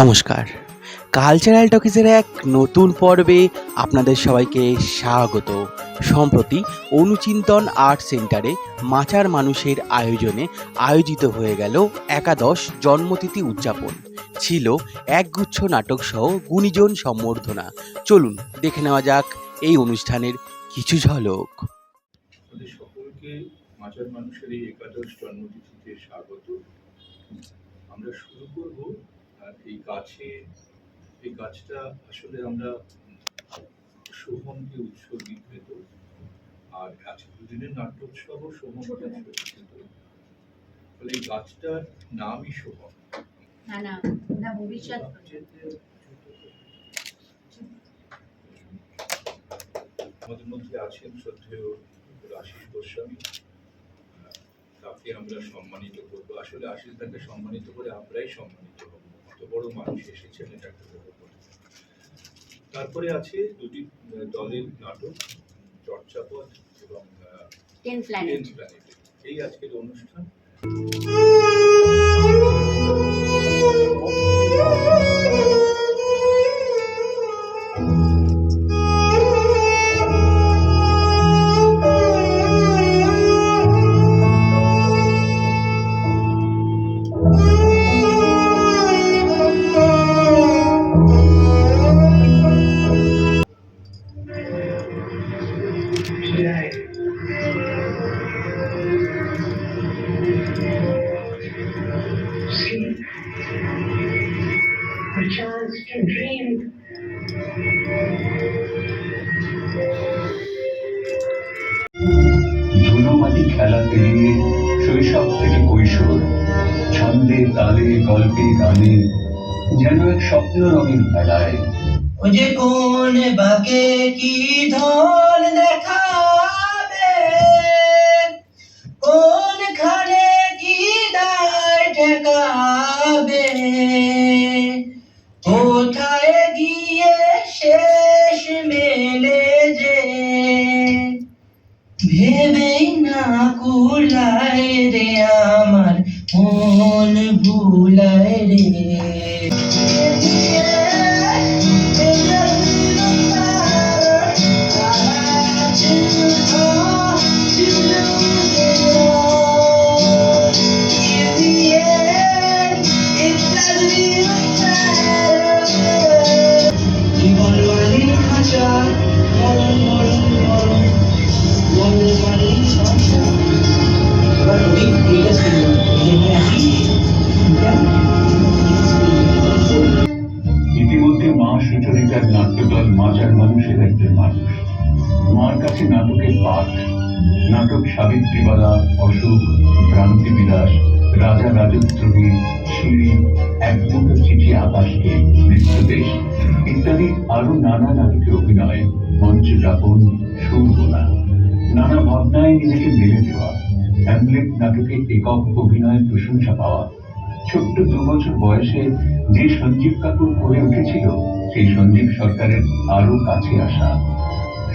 নমস্কার। কালচারাল টকিজের এক নতুন পর্বে আপনাদের সবাইকে স্বাগত। সম্প্রতি অনুচিন্তন আর্ট সেন্টারে মাচার মানুষের আয়োজনে আয়োজিত হয়ে গেল একাদশ জন্মতিথি উদযাপন। ছিল একগুচ্ছ নাটক সহ গুণীজন সম্বর্ধনা। চলুন দেখে নেওয়া যাক এই অনুষ্ঠানের কিছু ঝলক। মাচার মানুষের এই একাদশ জন্মতিথিতে স্বাগত। আমরা শুরু করব এই গাছে এই গাছটা আসলে আমরা সোহমকে উৎসর্গীকৃত আর আজকে দুদিনের নাট্যোৎসব সোহমকে উৎসর্গীকৃত ফলে এই গাছটার নামই সোহম না না না ভবিষ্যৎ। আমাদের মধ্যে আছেন শ্রদ্ধেয় আশিস গোস্বামী। তাকে আমরা সম্মানিত করব। আসলে আশিস দাকে সম্মানিত করে আমরাই সম্মানিত হব। বড় মানুষ এসেছেন এটা একটা তারপরে আছে দুটি দলের নাটক চর্চাপদ এবং টেন প্ল্যানেট এই আজকের অনুষ্ঠান। ছন্দে তালে গল্পে গানে যেন এক স্বপ্ন রঙের মেলায়। ও যে কোন বাকে কি ধন দেখাবে সাবিত্রীবালা অশোক ক্রান্তি বিলাস, রাজা রাজদ্রোহী সিঁড়ি একদম চিঠি আকাশকে মৃত্যুদেশ ইত্যাদি আরও নানা নাটকে অভিনয়, মঞ্চ যাপন সুর বোনা নানা ভাবনায় নিজেকে মেলে দেওয়া হ্যামলেট নাটকে একক অভিনয়ের প্রশংসা পাওয়া। ছোট্ট দু বছর বয়সে যে সঞ্জীব কাপুর করে উঠেছিল, সেই সঞ্জীব সরকারের আরও কাছে আসা।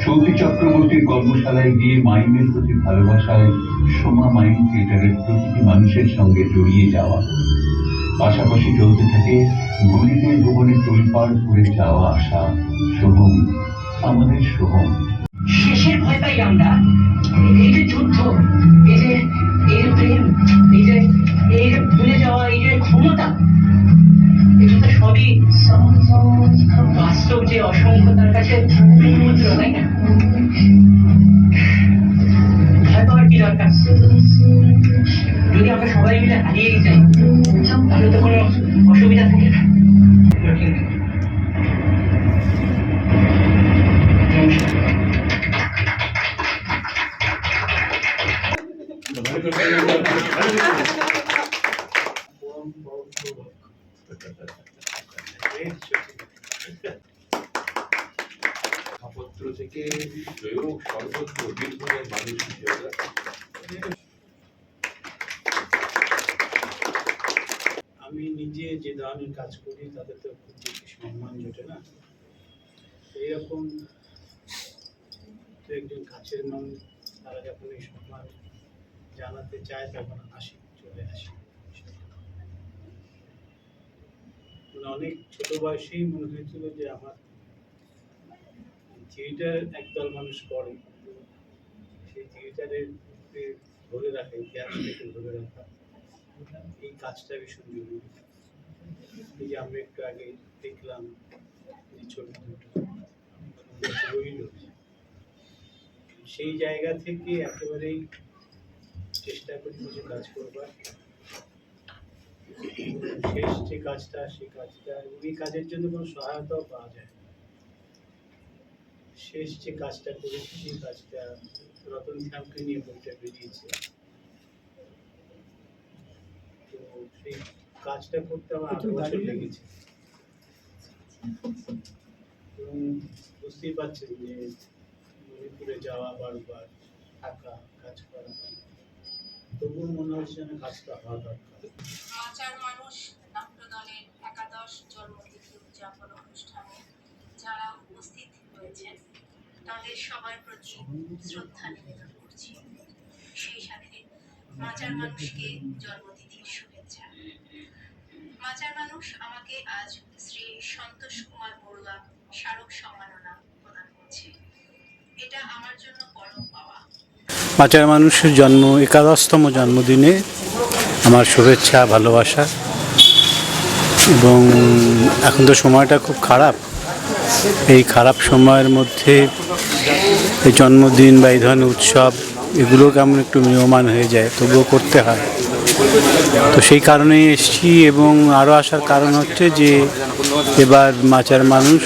সৌতি চক্রবর্তীর কর্মশালায় গিয়ে মাইমের প্রতি ভালোবাসায় সোমা মাইম থিয়েটারের প্রতিটি মানুষের সঙ্গে জড়িয়ে যাওয়া। পাশাপাশি চলতে থাকে গণিতের ভুবনে তোলপাড় করে যাওয়া আসা সোহম আমাদের সোহম শেষের ভয় পাই আমরা। এই যে যুদ্ধ, এই যে এর প্রেম, এই যে এর ভুলে যাওয়া, এই যে ক্ষমতা এগুলো সবই বাস্তব যে অসংখ্য তার কাছে তাই না? একজন কাছের মানুষ, তারা যখন এই সম্মান জানাতে চায়, তখন আসি, চলে আসি। মানে অনেক ছোট বয়সেই মনে হয়েছিল যে আমার থিয়েটার একদল মানুষ করে। সেই থিয়েটারের ধরে রাখা ইতিহাসটাকে ধরে রাখা। এই কাজটা ভীষণ জরুরি। এই যে আমরা একটু আগে দেখলাম এই ছবি দুটো রইল সেই জায়গা থেকে একেবারেই চেষ্টা করি কিছু কাজ করবার। শেষ যে কাজটা সেই কাজটা এই কাজের জন্য কোনো সহায়তাও পাওয়া যায়। শেষ যে কাজটা করেছি সেই কাজটা রতন শ্যামকে নিয়ে বইটা বেরিয়েছে। তো সেই কাজটা করতে আমার আট বছর লেগেছে। এবং বুঝতেই পারছেন যে মণিপুরে যাওয়া, বারবার থাকা, কাজ করা। তবুও মনে হচ্ছে যেন কাজটা হওয়া দরকার। মানুষ একাদশ সেই সাথে মানুষকে জন্মতিথির শুভেচ্ছা। মানুষ আমাকে আজ শ্রী সন্তোষ কুমার বড়ুয়া স্মারক সম্মাননা প্রদান করছে। মাচার মানুষের জন্ম, একাদশতম জন্মদিনে আমার শুভেচ্ছা, ভালোবাসা এবং এখন তো সময়টা খুব খারাপ। এই খারাপ সময়ের মধ্যে এই জন্মদিন বা এই ধরনের উৎসব, এগুলো কেমন একটু নিয়মান হয়ে যায়, তবুও করতে হয়। তো সেই কারণেই এসছি এবং আরও আসার কারণ হচ্ছে যে এবার মাচার মানুষ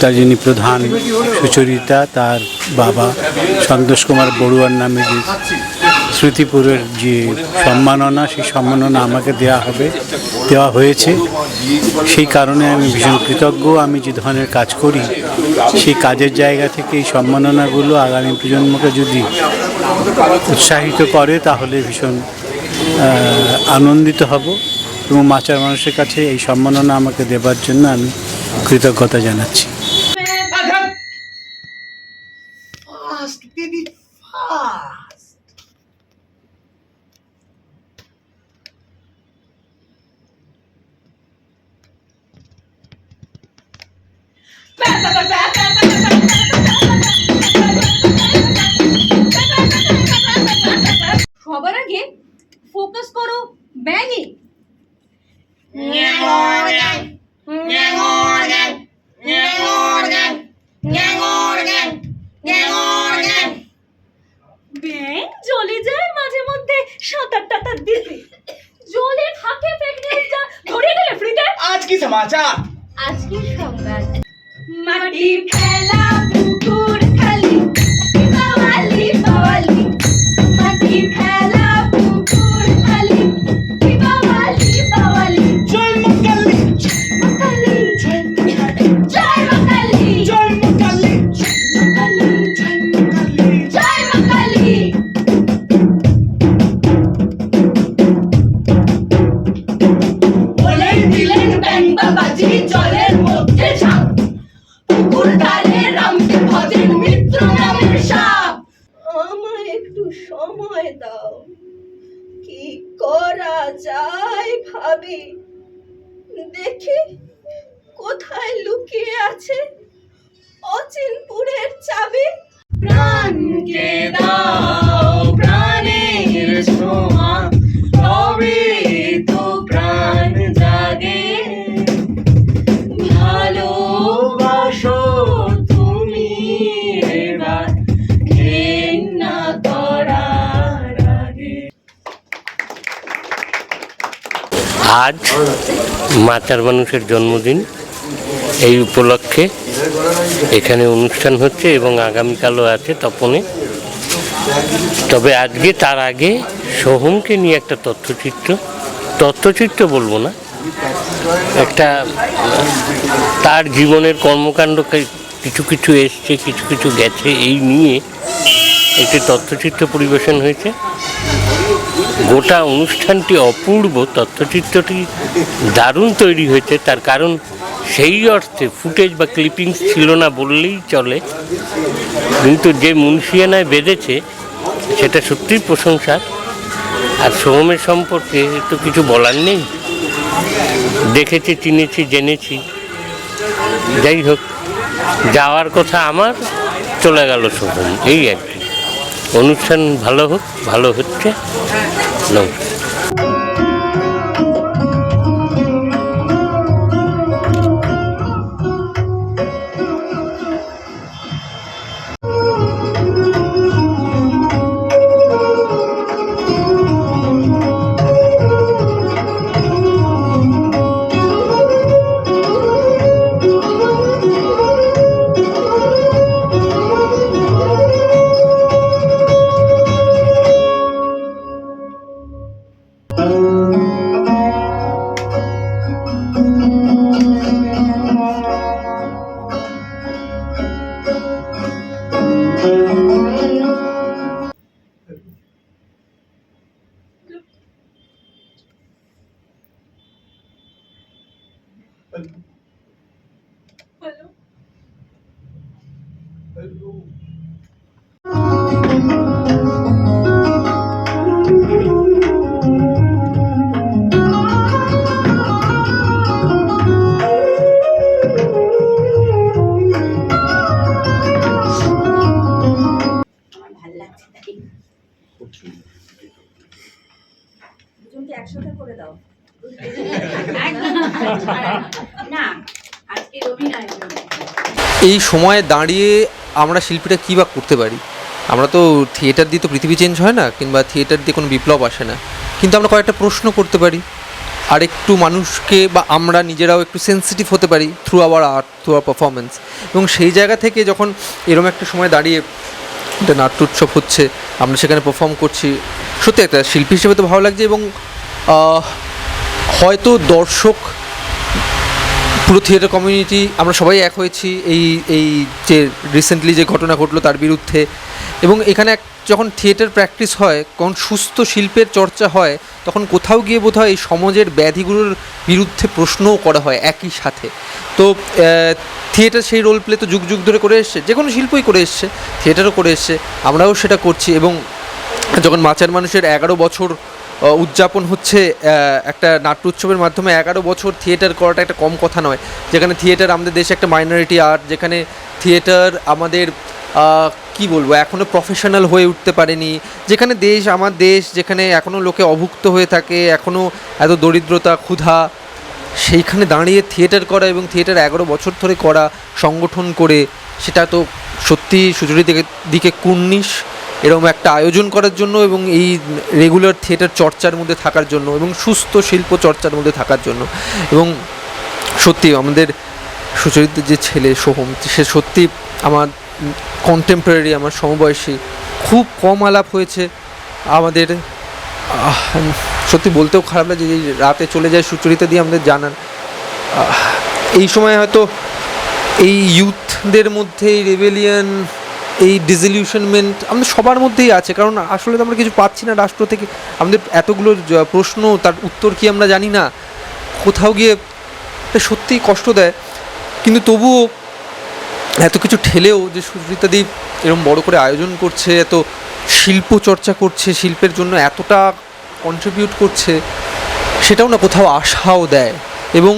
তার যিনি প্রধান সুচরিতা, তার বাবা সন্তোষ কুমার বড়ুয়ার নামে যে স্মৃতিপুরের যে সম্মাননা, সেই সম্মাননা আমাকে দেওয়া হবে, দেওয়া হয়েছে। সেই কারণে আমি ভীষণ কৃতজ্ঞ। আমি যে ধরনের কাজ করি, সেই কাজের জায়গা থেকে এই সম্মাননাগুলো আগামী প্রজন্মকে যদি উৎসাহিত করে, তাহলে ভীষণ আনন্দিত হব এবং মাচার মানুষের কাছে এই সম্মাননা আমাকে দেবার জন্য আমি কৃতজ্ঞতা জানাচ্ছি. সবার আগে ফোকাস করো ব্যাঙে ব্যাং জলে যায় মাঝে মধ্যে সাঁতার টাতার দিতে জলে থাকে ফেক নিউজটা ধরে গেলে ফ্রিতে आज की समाचार আজকের সংবাদ মাটির খেলা যায় ভাবি দেখি কোথায় লুকিয়ে আছে অচিনপুরের চাবি। প্রাণকে দাও প্রাণের আজ মাতার মানুষের জন্মদিন। এই উপলক্ষে এখানে অনুষ্ঠান হচ্ছে এবং আগামীকালও আছে তপনে। তবে আজকে তার আগে সোহমকে নিয়ে একটা তথ্যচিত্র। তথ্যচিত্র বলব না, একটা তার জীবনের কর্মকাণ্ড কিছু কিছু এসছে, কিছু কিছু গেছে এই নিয়ে একটি তথ্যচিত্র পরিবেশন হয়েছে। গোটা অনুষ্ঠানটি অপূর্ব, তথ্যচিত্রটি দারুণ তৈরি হয়েছে। তার কারণ সেই অর্থে ফুটেজ বা ক্লিপিংস ছিল না বললেই চলে। কিন্তু যে মুন্সিয়ানায় বেঁধেছে, সেটা সত্যিই প্রশংসার। আর সোহমের সম্পর্কে তো কিছু বলার নেই। দেখেছি, চিনেছি, জেনেছি। যাই হোক, যাওয়ার কথা আমার, চলে গেল শুধু এই আর কি। অনুষ্ঠান ভালো হোক, ভালো হচ্ছে। নমস্কার এই সময়ে দাঁড়িয়ে আমরা শিল্পীরা কী বা করতে পারি? আমরা তো থিয়েটার দিয়ে তো পৃথিবী চেঞ্জ হয় না, কিংবা থিয়েটার দিয়ে কোনো বিপ্লব আসে না। কিন্তু আমরা কয়েকটা প্রশ্ন করতে পারি। আর একটু মানুষকে বা আমরা নিজেরাও একটু সেন্সিটিভ হতে পারি through our art through our performance এবং সেই জায়গা থেকে যখন এরম একটা সময় দাঁড়িয়ে একটা নাট্য উৎসব হচ্ছে, আমরা সেখানে পারফর্ম করছি, সত্যি একটা শিল্পী হিসেবে তো ভালো লাগছে এবং হয়তো দর্শক পুরো থিয়েটার কমিউনিটি আমরা সবাই এক হয়েছি এই এই যে রিসেন্টলি যে ঘটনা ঘটলো তার বিরুদ্ধে। এবং এখানে এক, যখন থিয়েটার প্র্যাকটিস হয় কোন সুস্থ শিল্পের চর্চা হয়, তখন কোথাও গিয়ে বোধ হয় এই সমাজের ব্যাধিগুলোর বিরুদ্ধে প্রশ্নও করা হয় একই সাথে। তো থিয়েটার সেই রোল প্লে তো যুগ যুগ ধরে করে এসছে যে কোনো শিল্পই করে এসছে থিয়েটারও করে এসছে, আমরাও সেটা করছি এবং যখন মাচার মানুষের এগারো বছর উদযাপন হচ্ছে একটা নাট্য উৎসবের মাধ্যমে। এগারো বছর থিয়েটার করাটা একটা কম কথা নয়। যেখানে থিয়েটার আমাদের দেশে একটা মাইনরিটি আর্ট যেখানে থিয়েটার আমাদের কি বলব এখনও প্রফেশনাল হয়ে উঠতে পারেনি। যেখানে দেশ আমার দেশ, যেখানে এখনও লোকে অভুক্ত হয়ে থাকে এখনও এত দরিদ্রতা, ক্ষুধা, সেইখানে দাঁড়িয়ে থিয়েটার করা এবং থিয়েটার এগারো বছর ধরে করা, সংগঠন করে, সেটা তো সত্যি সুচরিত দিকে দিকে কুর্নিশ। এরকম একটা আয়োজন করার জন্য এবং এই রেগুলার থিয়েটার চর্চার মধ্যে থাকার জন্য এবং সুস্থ শিল্প চর্চার মধ্যে থাকার জন্য। এবং সত্যি আমাদের সুচরিতের যে ছেলে সোহম, সে সত্যি আমার কন্টেম্পোরারি আমার সমবয়সী, খুব কম আলাপ হয়েছে আমাদের। সত্যি বলতেও খারাপ লাগে যে রাতে চলে যায় সুচরিতা দিয়ে আমাদের জানান। এই সময় হয়তো এই ইউথদের মধ্যে এই রেবেলিয়ান এই ডিজলিউশনমেন্ট আমাদের সবার মধ্যেই আছে, কারণ আসলে তো আমরা কিছু পাচ্ছি না রাষ্ট্র থেকে। আমাদের এতগুলো প্রশ্ন, তার উত্তর কি আমরা জানি না। কোথাও গিয়ে এটা সত্যিই কষ্ট দেয়। কিন্তু তবুও এত কিছু ঠেলেও যে সুচরিতাদি এরকম বড় করে আয়োজন করছে, এত শিল্প চর্চা করছে, শিল্পের জন্য এতটা কন্ট্রিবিউট করছে, সেটাও না কোথাও আশাও দেয়। এবং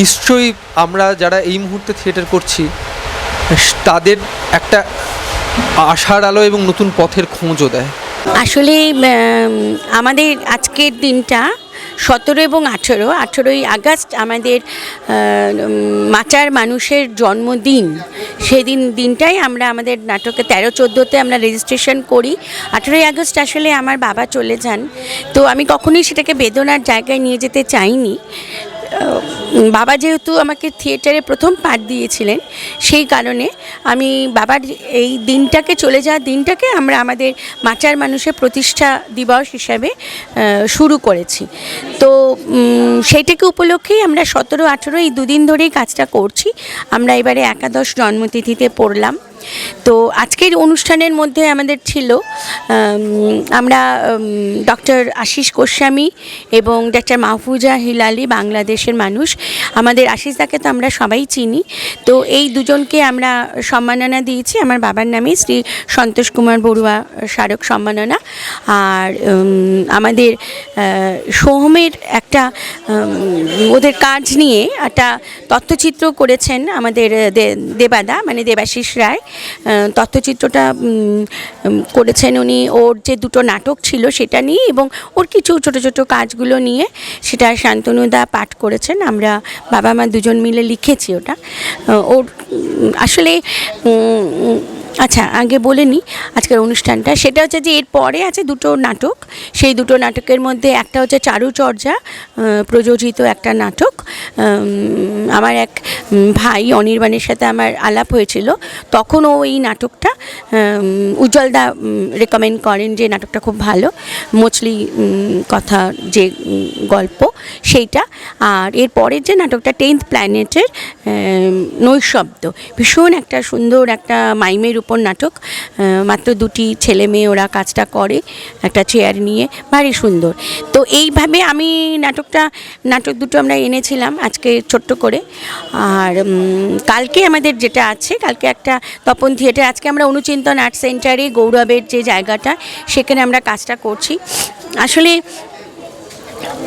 নিশ্চয়ই আমরা যারা এই মুহূর্তে থিয়েটার করছি তাদের একটা আশার আলো এবং নতুন পথের খোঁজও দেয়। আসলে আমাদের আজকের দিনটা সতেরো এবং আঠেরো, আঠেরোই আগস্ট আমাদের মাচার মানুষের জন্মদিন। সেদিন দিনটাই আমরা আমাদের নাটকে তেরো, চোদ্দোতে আমরা রেজিস্ট্রেশন করি। আঠেরোই আগস্ট আসলে আমার বাবা চলে যান। তো আমি কখনোই সেটাকে বেদনার জায়গায় নিয়ে যেতে চাইনি। বাবা যেহেতু আমাকে থিয়েটারে প্রথম পাঠ দিয়েছিলেন, সেই কারণে আমি বাবার এই দিনটাকে, চলে যাওয়ার দিনটাকে আমরা আমাদের মাচার মানুষের প্রতিষ্ঠা দিবস হিসাবে শুরু করেছি। তো সেইটাকে উপলক্ষেই আমরা সতেরো আঠেরো এই দুদিন ধরেই কাজটা করছি। আমরা এবারে একাদশ জন্মতিথিতে পড়লাম। তো আজকের অনুষ্ঠানের মধ্যে আমাদের ছিল আমরা ডক্টর আশিস গোস্বামী এবং ডাক্তার মাহফুজা হিলালি, বাংলাদেশের মানুষ। আমাদের আশিস দাকে তো আমরা সবাই চিনি। তো এই দুজনকে আমরা সম্মাননা দিয়েছি। আমার বাবার নামে শ্রী সন্তোষ কুমার বড়ুয়া স্মারক সম্মাননা। আর আমাদের সোহমের একটা ওদের কাজ নিয়ে একটা তথ্যচিত্র করেছেন আমাদের দেবাদা মানে দেবাশিস রায়। তথ্যচিত্রটা করেছেন উনি। ওর যে দুটো নাটক ছিল সেটা নিয়ে এবং ওর কিছু ছোট ছোট কাজগুলো নিয়ে সেটা শান্তনুদা পাঠ করেছেন। আমরা বাবা, মা দুজন মিলে লিখেছি ওটা। ওর আসলে আচ্ছা আগে বলে নিই আজকের অনুষ্ঠানটা। সেটা হচ্ছে যে এর পরে আছে দুটো নাটক। সেই দুটো নাটকের মধ্যে একটা হচ্ছে চারুচর্যা প্রযোজিত একটা নাটক। আমার এক ভাই অনির্বাণের সাথে আমার আলাপ হয়েছিল। তখন ও এই নাটকটা উজ্জ্বলদা রেকমেন্ড করেন যে নাটকটা খুব ভালো। উম, কথা যে গল্প সেইটা। আর এর পরের যে নাটকটা টেন্থ প্ল্যানেটের নৈশব্দ ভীষণ একটা সুন্দর একটা মাইমের উপর নাটক মাত্র দুটি ছেলে মেয়ে ওরা কাজটা করে, একটা চেয়ার নিয়ে, ভারী সুন্দর। তো এইভাবে আমি নাটকটা, নাটক দুটো আমরা এনেছিলাম আজকে ছোট্ট করে। আর কালকে আমাদের যেটা আছে, কালকে একটা তপন থিয়েটার আজকে আমরা অনুচিন্তন আর্ট সেন্টারে গৌরবের যে জায়গাটা, সেখানে আমরা কাজটা করছি। আসলে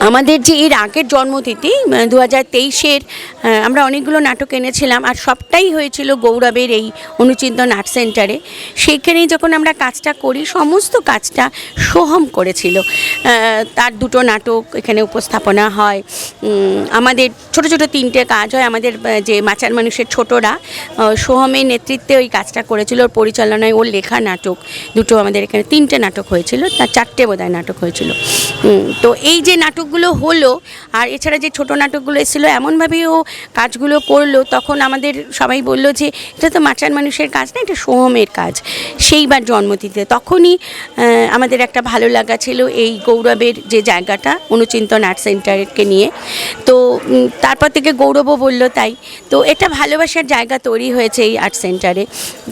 আমাদের যে এর আগের জন্মতিথি দু হাজার তেইশের আমরা অনেকগুলো নাটক এনেছিলাম আর সবটাই হয়েছিল গৌরবের এই অনুচিন্তন আর্ট সেন্টারে। সেইখানেই যখন আমরা কাজটা করি, সমস্ত কাজটা সোহম করেছিল। তার দুটো নাটক এখানে উপস্থাপনা হয়। আমাদের ছোট ছোট তিনটে কাজ হয়। আমাদের যে মাচার মানুষের ছোটরা সোহমের নেতৃত্বে ওই কাজটা করেছিল। ওর পরিচালনায় ওর লেখা নাটক দুটো আমাদের এখানে তিনটে নাটক হয়েছিল। তার চারটে বোধহয় নাটক হয়েছিল। তো এই যে নাটকগুলো হলো, আর এছাড়া যে ছোট নাটকগুলো এসেছিল এমনভাবে ও কাজগুলো করল, তখন আমাদের সবাই বলল যে, এটা তো মাচার মানুষের কাজ না, এটা সোহমের কাজ। সেইবার জন্মতিথিতে তখনই আমাদের একটা ভালো লাগা ছিল এই গৌরবের যে জায়গাটা, অনুচিন্তন আর্ট সেন্টারকে নিয়ে। তো তারপর থেকে গৌরবও বলল তাই। তো, এটা ভালোবাসার জায়গা তৈরি হয়েছে এই আর্ট সেন্টারে।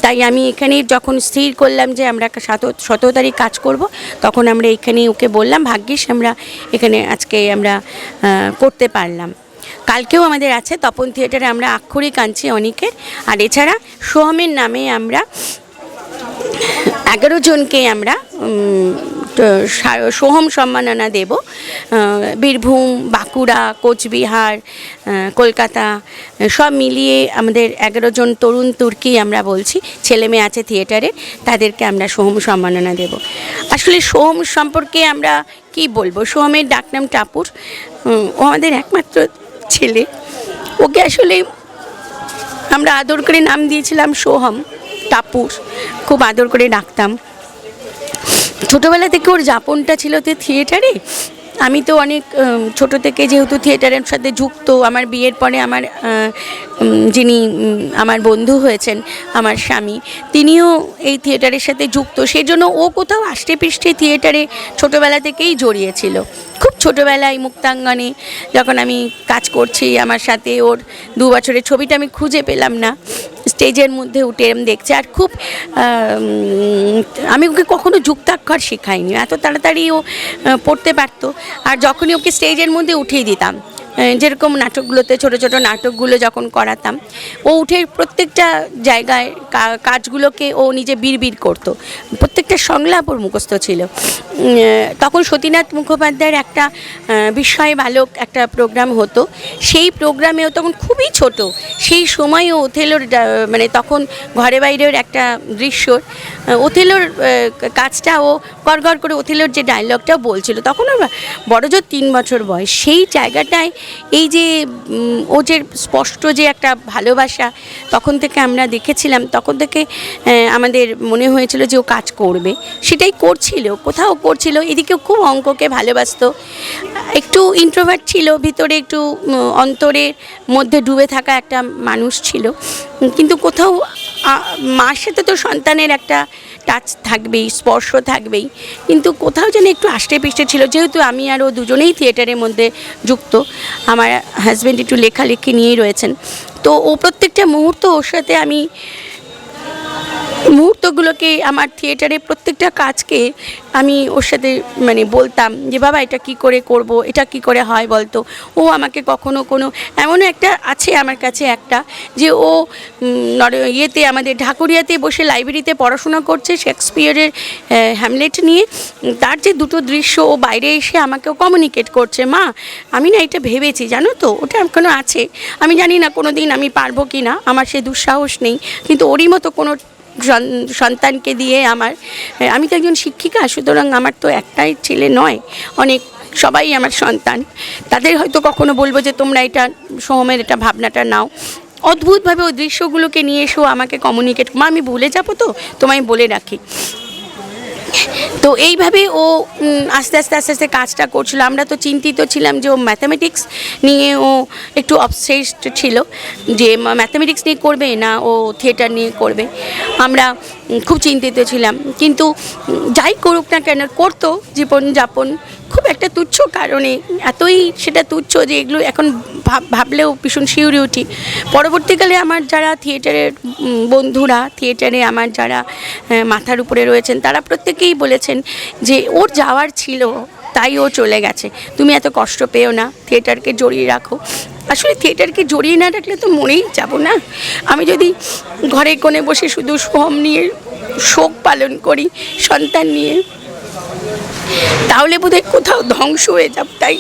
তাই আমি এখানে যখন স্থির করলাম যে, আমরা সতেরো তারিখ কাজ করব, তখন আমরা এখানে ওকে বললাম, ভাগ্যিস, আমরা এখানে আজকে আমরা করতে পারলাম। কালকেও আমাদের আছে, তপন থিয়েটারে আমরা আক্ষরিক আনছি অনেকের। আর এছাড়া সোহমের নামে আমরা এগারো জনকে আমরা সোহম সম্মাননা দেব। বীরভূম, বাঁকুড়া, কোচবিহার কলকাতা, সব মিলিয়ে আমাদের এগারো জন তরুণ তুর্কি আমরা বলছি, ছেলে মেয়ে আছে থিয়েটারে, তাদেরকে আমরা সোহম সম্মাননা দেব। আসলে সোহম সম্পর্কে আমরা কি বলব? সোহমের ডাকনাম টাপুর ও আমাদের একমাত্র ছেলে। ওকে আসলে আমরা আদর করে নাম দিয়েছিলাম সোহম টাপুর খুব আদর করে ডাকতাম। ছোটোবেলা থেকে ওর যাপনটা ছিল তো থিয়েটারে আমি তো অনেক ছোট থেকে যেহেতু থিয়েটারের সাথে যুক্ত, আমার বিয়ের পরে আমার যিনি আমার বন্ধু হয়েছেন, আমার স্বামী, তিনিও এই থিয়েটারের সাথে যুক্ত। সেই জন্য ও কোথাও আষ্টে পৃষ্ঠে থিয়েটারে ছোটোবেলা থেকেই জড়িয়েছিল। খুব ছোটোবেলায় মুক্তাঙ্গনে যখন আমি কাজ করছি, আমার সাথে ওর দু বছরের ছবিটা আমি খুঁজে পেলাম না। স্টেজের মধ্যে উঠে এরম দেখছে। আর খুব আমি ওকে কখনো যুক্তাক্ষর শেখাইনি। এত তাড়াতাড়ি ও পড়তে পারতো। আর যখনই ওকে স্টেজের মধ্যে উঠিয়ে দিতাম যেরকম নাটকগুলোতে, ছোট ছোট নাটকগুলো যখন করাতাম, ও উঠে প্রত্যেকটা জায়গায় কাজগুলোকে ও নিজে বিড়বিড় করতো। প্রত্যেকটা সংলাপ ওর মুখস্থ ছিল। তখন সতীনাথ মুখোপাধ্যায়ের একটা বিস্ময় বালক একটা প্রোগ্রাম হতো। সেই প্রোগ্রামেও তখন খুবই ছোট। সেই সময় ও ওথেলোর মানে তখন ঘরে বাইরের একটা দৃশ্যর ওথেলোর কাজটা ও গড় করে ওথেলোর যে ডায়লগটা বলছিল, তখন ওর বড় জোর তিন বছর বয়স। সেই জায়গাটায় এই যে ও যে স্পষ্ট যে একটা ভালোবাসা তখন থেকে আমরা দেখেছিলাম, তখন থেকে আমাদের মনে হয়েছিল যে ও কাজ করবে। সেটাই করছিল, কোথাও করছিল এদিকেও খুব অঙ্ককে ভালোবাসতো। একটু ইন্ট্রোভার্ট ছিল, ভিতরে একটু অন্তরের মধ্যে ডুবে থাকা একটা মানুষ ছিল। কিন্তু কোথাও মার সাথে তো সন্তানের একটা টাচ থাকবেই, স্পর্শ থাকবেই। কিন্তু কোথাও যেন একটু আষ্টে পিষ্টে ছিল, যেহেতু আমি আর ও দুজনেই থিয়েটারের মধ্যে যুক্ত। আমার হাজব্যান্ড একটু লেখালেখি নিয়েই রয়েছেন। তো ও প্রত্যেকটা মুহূর্ত ওর সাথে আমি মুহূর্তগুলোকে আমার থিয়েটারে প্রত্যেকটা কাজকে আমি ওর সাথে মানে বলতাম যে, বাবা, এটা কি করে করব? এটা কি করে হয় বলতো? ও আমাকে কখনো কোনো, এমনও একটা আছে আমার কাছে একটা, যে ও ইয়েতে আমাদের ঢাকুরিয়াতে বসে লাইব্রেরিতে পড়াশোনা করছে শেক্সপিয়ারের হ্যামলেট নিয়ে। তার যে দুটো দৃশ্য ও বাইরে এসে আমাকেও কমিউনিকেট করছে, মা, আমি না এটা ভেবেছি, জানো তো? ওটা এখনও আছে। আমি জানি না কোনো দিন আমি পারব কি না। আমার সে দুঃসাহস নেই। কিন্তু ওরই মতো কোনো সন্তানকে দিয়ে আমার আমি তো একজন শিক্ষিকা, সুতরাং আমার তো একটাই ছেলে নয়, অনেক, সবাই আমার সন্তান। তাদের হয়তো কখনো বলব যে তোমরা এটা, সোহমের এটা ভাবনাটা নাও। অদ্ভুতভাবে ওই দৃশ্যগুলোকে নিয়ে এসেও আমাকে কমিউনিকেট মা, আমি ভুলে যাব তো? তোমায় বলে রাখি। তো এইভাবে ও আস্তে আস্তে আস্তে আস্তে কাজটা করছিল। আমরা তো চিন্তিত ছিলাম যে ও ম্যাথামেটিক্স নিয়ে ও একটু অবসেসড ছিল যে ম্যাথামেটিক্স নিয়ে করবে না ও থিয়েটার নিয়ে করবে। আমরা খুব চিন্তিত ছিলাম। কিন্তু যাই করুক না কেন, করতো জীবনযাপন। খুব একটা তুচ্ছ কারণে, এতই সেটা তুচ্ছ যে এগুলো এখন ভাব- ভাবলেও ভীষণ শিউরে উঠি। পরবর্তীকালে আমার যারা থিয়েটারের বন্ধুরা, থিয়েটারে আমার যারা মাথার উপরে রয়েছেন, তারা প্রত্যেকেই বলেছেন যে ওর যাওয়ার ছিল, তাই ও চলে গেছে। তুমি এত কষ্ট পেও না, থিয়েটারকে জড়িয়ে রাখো। আসলে থিয়েটারকে জড়িয়ে না রাখলে তো মরেই যাব না। আমি যদি ঘরে কোণে বসে শুধু সোহম নিয়ে শোক পালন করি, সন্তান নিয়ে তাহলে বোধহয় কোথাও ধ্বংস হয়ে যাব, তাই।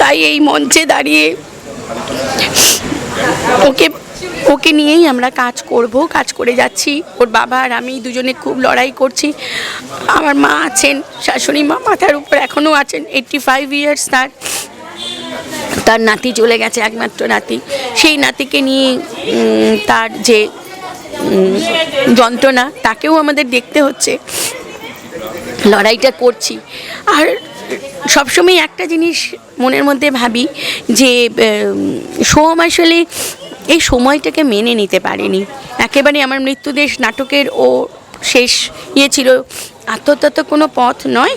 তাই এই মঞ্চে দাঁড়িয়ে ওকে ওকে নিয়েই আমরা কাজ করব, কাজ করে যাচ্ছি। ওর বাবা আর আমি দুজনে খুব লড়াই করছি। আমার মা আছেন, শাশুড়ি মা মাথার উপর এখনও আছেন এইট্টি ফাইভ ইয়ার্স তার। তার নাতি চলে গেছে, একমাত্র নাতি। সেই নাতিকে নিয়ে তার যে যন্ত্রণা, তাকেও আমাদের দেখতে হচ্ছে। লড়াইটা করছি। আর সবসময় একটা জিনিস মনের মধ্যে ভাবি যে সোম আসলে এই সময়টাকে মেনে নিতে পারেনি। একেবারে আমার মৃত্যুদেশ নাটকের ও শেষ ইয়ে ছিল। আত্মহত্যা তো কোনো পথ নয়।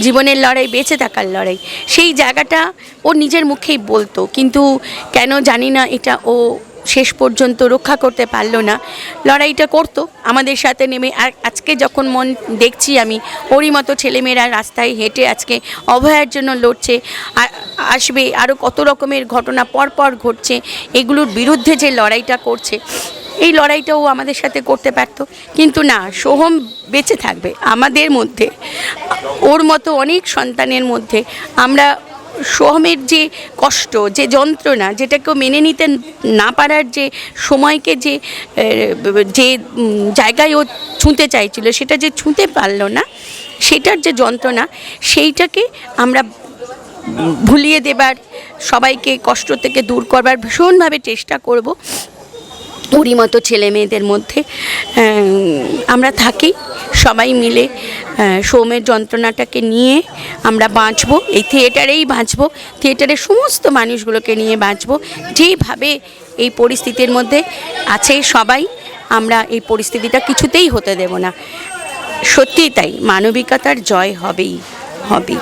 জীবনের লড়াই, বেঁচে থাকার লড়াই। সেই জায়গাটা ও নিজের মুখেই বলতো। কিন্তু কেন জানি না এটা ও শেষ পর্যন্ত রক্ষা করতে পারল না। লড়াইটা করতো, আমাদের সাথে নেমে। আর আজকে যখন মন দেখছি আমি, ওরই মতো ছেলেমেয়েরা রাস্তায় হেঁটে আজকে অভয়ার জন্য লড়ছে। আসবে আরও কত রকমের ঘটনা পরপর ঘটছে। এগুলোর বিরুদ্ধে যে লড়াইটা করছে, এই লড়াইটাও আমাদের সাথে করতে পারতো। কিন্তু না, সোহম বেঁচে থাকবে আমাদের মধ্যে। ওর মতো অনেক সন্তানের মধ্যে আমরা সোহমের যে কষ্ট, যে যন্ত্রণা, যেটাকেও মেনে নিতে না পারার যে সময়কে যে যে জায়গায় ও ছুঁতে চাইছিল, সেটা যে ছুঁতে পারল না, সেটার যে যন্ত্রণা, সেইটাকে আমরা ভুলিয়ে দেবার, সবাইকে কষ্ট থেকে দূর করবার ভীষণভাবে চেষ্টা করব। ওরই মতো ছেলে মেয়েদের মধ্যে আমরা থাকি সবাই মিলে সোমের যন্ত্রণাটাকে নিয়ে আমরা বাঁচব, এই থিয়েটারেই বাঁচব, থিয়েটারের সমস্ত মানুষগুলোকে নিয়ে বাঁচব যেভাবে এই পরিস্থিতির মধ্যে আছে সবাই, আমরা এই পরিস্থিতিটা কিছুতেই হতে দেব না। সত্যিই তাই, মানবিকতার জয় হবেই হবেই।